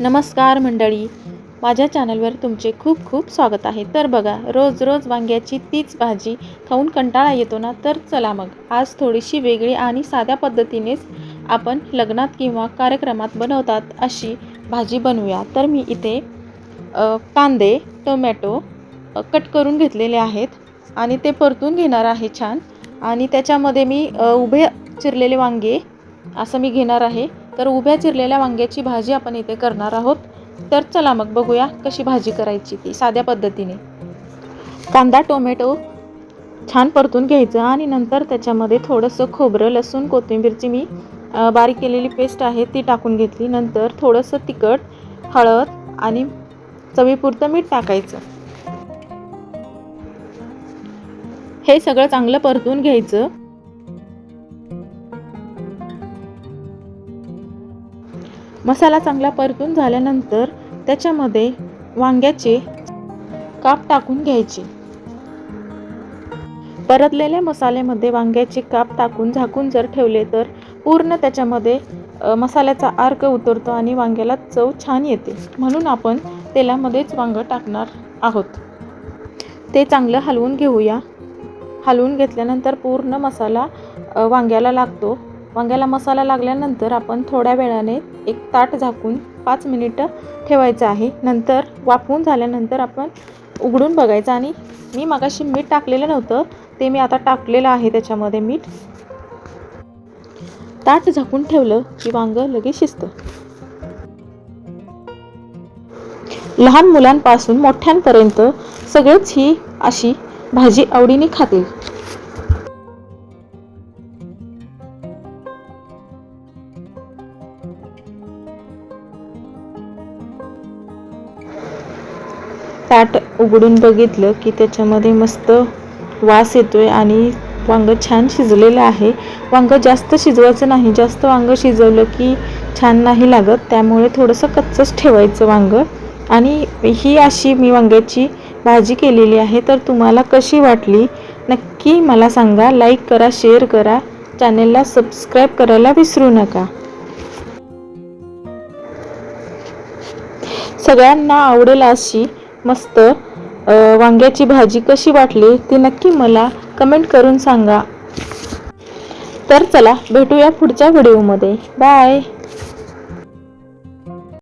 नमस्कार मंडळी. माझ्या चॅनलवर तुमचे खूप खूप स्वागत आहे. तर बघा रोज रोज वांग्याची तीच भाजी खाऊन कंटाळा येतो ना तर चला मग. आज थोडीशी वेगळी आणि साध्या पद्धतीनेच आपण लग्नात किंवा कार्यक्रमात बनवतात अशी भाजी बनवूया. तर मी इथे कांदे टोमॅटो कट करून घेतलेले आहेत आणि ते परतून घेणार आहे छान. आणि त्याच्यामध्ये मी उभे चिरलेले वांगे असं मी घेणार आहे. तर उभ्या चिरलेल्या वांग्याची भाजी आपण इथे करणार आहोत. तर चला मग बघूया कशी भाजी करायची ती साध्या पद्धतीने. कांदा टोमॅटो छान परतून घ्यायचं आणि नंतर त्याच्यामध्ये थोडंसं खोबरं लसूण कोथिंबीरची मी बारीक केलेली पेस्ट आहे ती टाकून घेतली. नंतर थोडंसं तिखट हळद आणि चवीपुरतं मीठ टाकायचं. हे सगळं चांगलं परतून घ्यायचं. मसाला चांगला परतून झाल्यानंतर त्याच्यामध्ये वांग्याचे काप टाकून घ्यायचे. परतलेल्या मसाल्यामध्ये वांग्याचे काप टाकून झाकून जर ठेवले तर पूर्ण त्याच्यामध्ये मसाल्याचा अर्क उतरतो आणि वांग्याला चव छान येते. म्हणून आपण तेलामध्येच वांगं टाकणार आहोत. ते चांगलं हलवून घेऊया. हलवून घेतल्यानंतर पूर्ण मसाला वांग्याला लागतो. वांग्याला मसाला लागल्यानंतर आपण थोड्या वेळाने एक ताट झाकून पाच मिनिटं ठेवायचं आहे. नंतर वाफवून झाल्यानंतर आपण उघडून बघायचं आणि मी मागाशी मीठ टाकलेलं नव्हतं ते मी आता टाकलेलं आहे त्याच्यामध्ये मीठ. ताट झाकून ठेवलं की वांगं लगेच शिजतं. लहान मुलांपासून मोठ्यांपर्यंत सगळेच ही अशी भाजी आवडीने खातील. ताट उघडून बघितलं की त्याच्यामध्ये मस्त वास येतोय आणि वांगं छान शिजलेलं आहे. वांगं जास्त शिजवायचं नाही. जास्त वांगं शिजवलं की छान नाही लागत. त्यामुळे थोडंसं कच्चंच ठेवायचं वांगं. आणि ही अशी मी वांग्याची भाजी केलेली आहे. तर तुम्हाला कशी वाटली? नक्की मला सांगा. लाईक करा शेअर करा. चॅनेलला सबस्क्राईब करायला विसरू नका. सगळ्यांना आवडेल अशी मस्त वांग्याची भाजी कशी वाटली ती नक्की मला कमेंट करून सांगा. तर चला भेटूया पुढच्या व्हिडिओमध्ये. बाय!